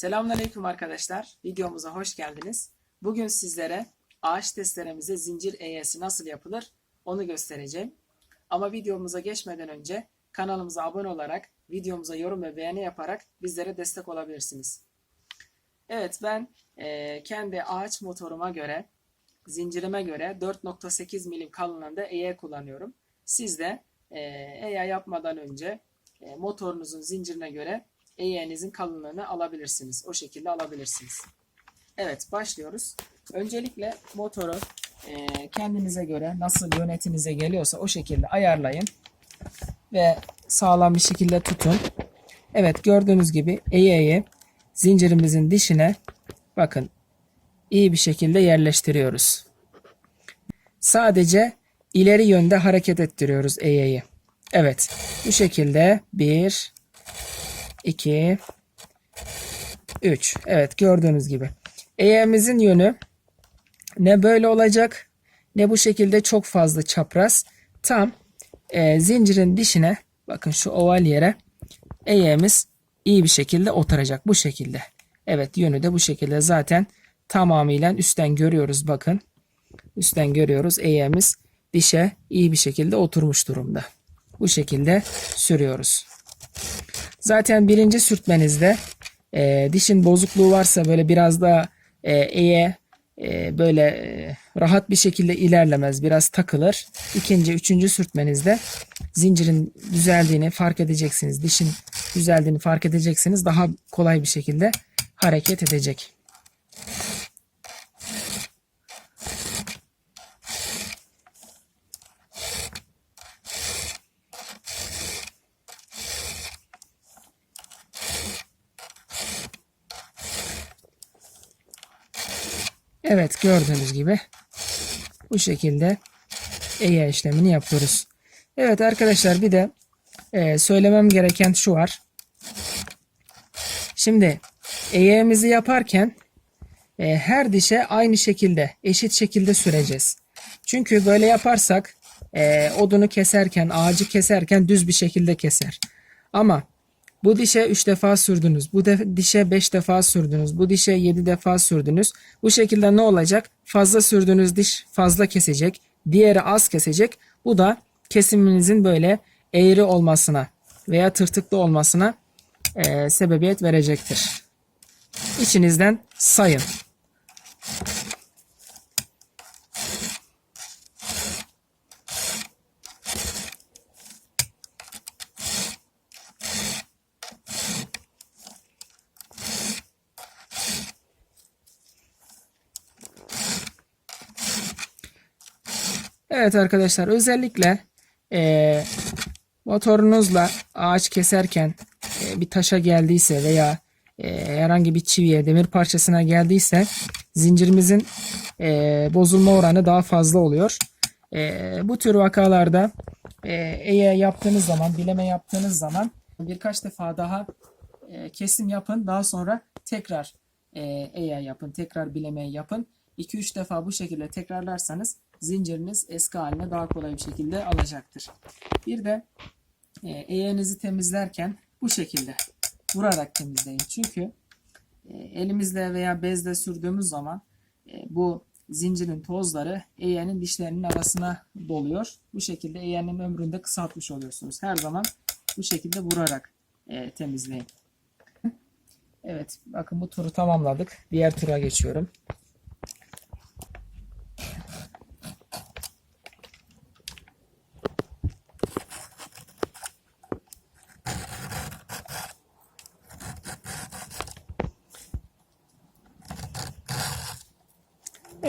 Selamünaleyküm arkadaşlar. Videomuza hoş geldiniz. Bugün sizlere ağaç testlerimize zincir eğesi nasıl yapılır onu göstereceğim. Ama videomuza geçmeden önce kanalımıza abone olarak, videomuza yorum ve beğeni yaparak bizlere destek olabilirsiniz. Evet ben eee, kendi ağaç motoruma göre, zincirime göre 4.8 milim kalınlığında eğe kullanıyorum. Siz de eee eğe yapmadan önce e, motorunuzun zincirine göre eğeğinizin kalınlığını alabilirsiniz. O şekilde alabilirsiniz. Evet başlıyoruz. Öncelikle motoru e, kendinize göre nasıl yönetinize geliyorsa o şekilde ayarlayın. Ve sağlam bir şekilde tutun. Evet gördüğünüz gibi eğeği zincirimizin dişine bakın iyi bir şekilde yerleştiriyoruz. Sadece ileri yönde hareket ettiriyoruz eğeği. Evet bu şekilde 1 2 3 Evet gördüğünüz gibi. Eğeğimizin yönü ne böyle olacak ne bu şekilde çok fazla çapraz. Tam e, zincirin dişine bakın şu oval yere eğeğimiz iyi bir şekilde oturacak bu şekilde. Evet yönü de bu şekilde zaten tamamıyla üstten görüyoruz bakın. Üstten görüyoruz eğeğimiz dişe iyi bir şekilde oturmuş durumda. Bu şekilde sürüyoruz. Zaten birinci sürtmenizde e, dişin bozukluğu varsa böyle biraz da e, eğe e, böyle e, rahat bir şekilde ilerlemez. Biraz takılır. İkinci, üçüncü sürtmenizde zincirin düzeldiğini fark edeceksiniz. Dişin düzeldiğini fark edeceksiniz. Daha kolay bir şekilde hareket edecek. Evet gördüğünüz gibi bu şekilde eğe işlemini yapıyoruz. Evet arkadaşlar bir de e, söylemem gereken şu var. Şimdi eğeğimizi yaparken e, her dişe aynı şekilde eşit şekilde süreceğiz. Çünkü böyle yaparsak e, odunu keserken ağacı keserken düz bir şekilde keser. Ama bu dişe 3 defa sürdünüz. Bu de, dişe 5 defa sürdünüz. Bu dişe 7 defa sürdünüz. Bu şekilde ne olacak? Fazla sürdüğünüz diş fazla kesecek. Diğeri az kesecek. Bu da kesiminizin böyle eğri olmasına veya tırtıklı olmasına eee, sebebiyet verecektir. İçinizden sayın. Evet arkadaşlar özellikle eee, motorunuzla ağaç keserken eee, bir taşa geldiyse veya eee, herhangi bir çiviye demir parçasına geldiyse zincirimizin eee, bozulma oranı daha fazla oluyor. Eee, bu tür vakalarda eee eğer yaptığınız zaman bileme yaptığınız zaman birkaç defa daha eee, kesim yapın daha sonra tekrar eee eğer yapın tekrar bileme yapın. 2-3 defa bu şekilde tekrarlarsanız zinciriniz eski haline daha kolay bir şekilde alacaktır. Bir de e, eğerinizi temizlerken bu şekilde vurarak temizleyin. Çünkü e, elimizle veya bezle sürdüğümüz zaman e, bu zincirin tozları eğenin dişlerinin arasına doluyor. Bu şekilde eğenin ömrünü de kısaltmış oluyorsunuz. Her zaman bu şekilde vurarak temizleyin. Evet bakın bu turu tamamladık. Diğer tura geçiyorum.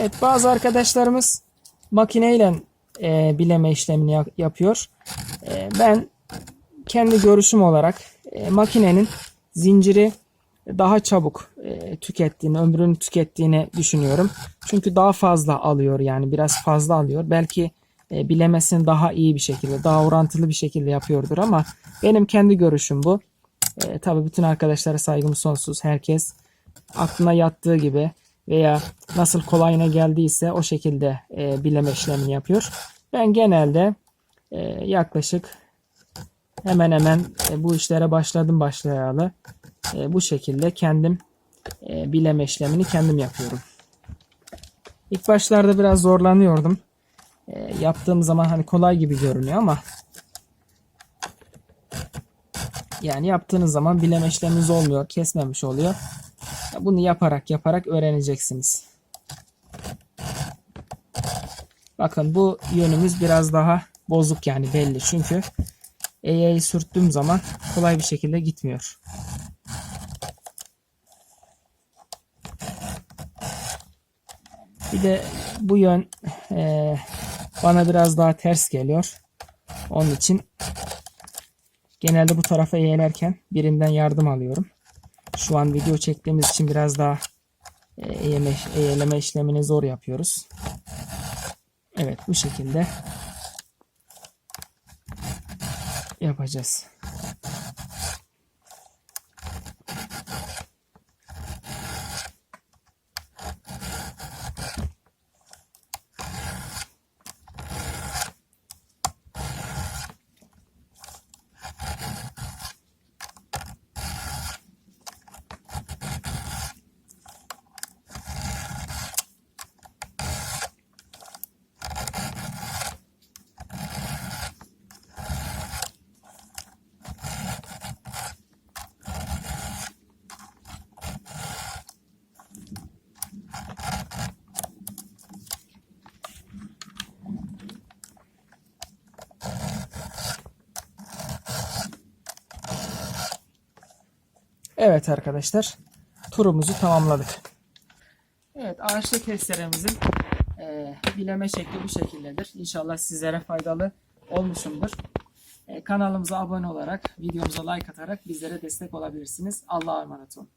Evet bazı arkadaşlarımız makineyle e, bileme işlemini yap- yapıyor. E, ben kendi görüşüm olarak e, makinenin zinciri daha çabuk e, tükettiğini, ömrünü tükettiğini düşünüyorum. Çünkü daha fazla alıyor yani biraz fazla alıyor. Belki e, bilemesini daha iyi bir şekilde, daha orantılı bir şekilde yapıyordur ama benim kendi görüşüm bu. E, tabii bütün arkadaşlara saygım sonsuz. Herkes aklına yattığı gibi veya nasıl kolayına geldiyse o şekilde e, bileme işlemini yapıyor. Ben genelde e, yaklaşık hemen hemen e, bu işlere başladım başlayalı. E, bu şekilde kendim e, bileme işlemini kendim yapıyorum. İlk başlarda biraz zorlanıyordum. E, yaptığım zaman hani kolay gibi görünüyor ama yani yaptığınız zaman bileme işleminiz olmuyor, kesmemiş oluyor. Bunu yaparak yaparak öğreneceksiniz. Bakın bu yönümüz biraz daha bozuk yani belli. Çünkü eğeyi sürttüğüm zaman kolay bir şekilde gitmiyor. Bir de bu yön eee, bana biraz daha ters geliyor. Onun için genelde bu tarafa eğilerken birinden yardım alıyorum. Şu an video çektiğimiz için biraz daha eğeleme işlemini zor yapıyoruz. Evet bu şekilde yapacağız. Evet arkadaşlar turumuzu tamamladık. Evet ağaçlı testeremizin e, bileme şekli bu şekildedir. İnşallah sizlere faydalı olmuşumdur. E, kanalımıza abone olarak videomuza like atarak bizlere destek olabilirsiniz. Allah'a emanet olun.